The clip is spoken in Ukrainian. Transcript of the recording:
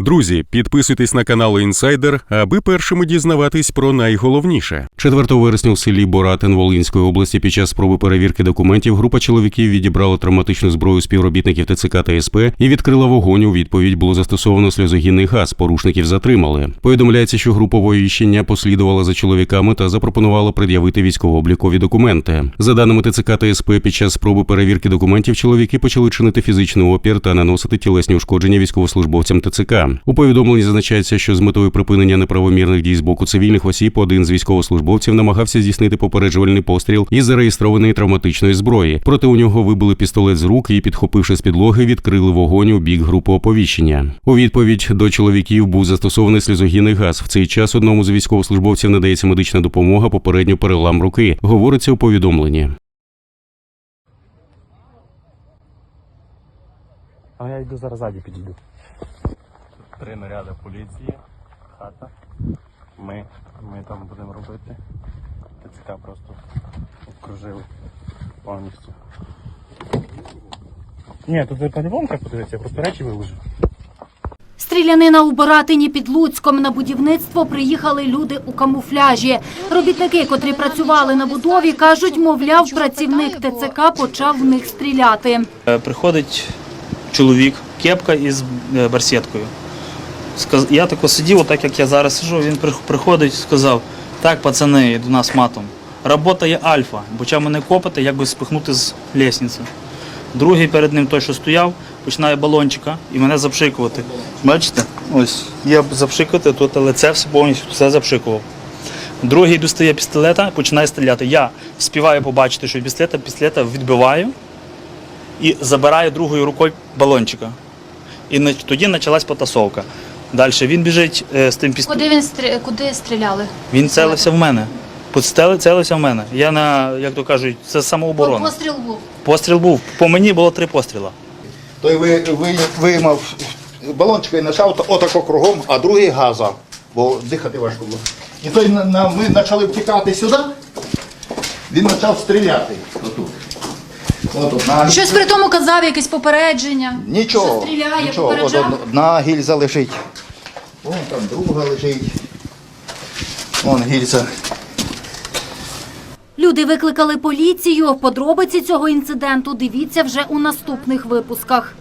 Друзі, підписуйтесь на канал Інсайдер, аби першими дізнаватись про найголовніше. 4 вересня у селі Боратин Волинської області під час спроби перевірки документів група чоловіків відібрала травматичну зброю співробітників ТЦК та СП і відкрила вогонь. У відповідь було застосовано сльозогінний газ. Порушників затримали. Повідомляється, що група воїщення послідувала за чоловіками та запропонувала пред'явити військово-облікові документи. За даними ТЦК та СП, під час спроби перевірки документів чоловіки почали чинити фізичний опір та наносити тілесні ушкодження військовослужбовцям ТЦК. У повідомленні зазначається, що з метою припинення неправомірних дій з боку цивільних осіб один з військовослужбовців намагався здійснити попереджувальний постріл із зареєстрованої травматичної зброї. Проте у нього вибили пістолет з рук і, підхопивши з підлоги, відкрили вогонь у бік групи оповіщення. У відповідь до чоловіків був застосований сльозогінний газ. В цей час одному з військовослужбовців надається медична допомога, попередньо перелам руки. Говориться у повідомленні. А я йду зараз ззаді підійду. Три наряди поліції, хата. Ми, ми там будемо робити. ТЦК просто обкружили повністю. Ні, тут по-любому так подивитися, я просто речі виложив. Стрілянина у Боратині під Луцьком на будівництво приїхали люди у камуфляжі. Робітники, котрі працювали на будові, кажуть, мовляв, працівник ТЦК почав в них стріляти. Е, Приходить чоловік, кепка із е, барсеткою. Я тако сидів, так як я зараз сижу, він приходить і сказав, так, пацани, до нас матом. Робота є альфа, почав мене копати, як би спихнути з лісниці. Другий перед ним той, що стояв, починає балончика і мене запшикувати. Бачите? Ось, я запшикувати, тут лице все повністю все запшикував. Другий достає пістолета, починає стріляти. Я співаю побачити, що пістолета, пістолета відбиваю і забираю другою рукою балончика. І тоді почалась потасовка. Далі він біжить е, з тим пістолетом. Куди він стрі... куди стріляли? Він целився в мене. Подстели- Целився в мене. Я на, як то кажуть, це самооборона. Постріл був. Постріл був. По мені було три постріла. Той ви, ви, виймав балончика і почав то- отако кругом, а другий газа, бо дихати важко було. І той на, на- ми почали втікати сюди, він почав стріляти. Отут. Отут, на, Щось при тому казав, якесь попередження. Нічого, Що стріляє, нічого. От, попереджав? одна гільза лежить. Вон там друга лежить. Вон гільза. Люди викликали поліцію. Подробиці цього інциденту дивіться вже у наступних випусках.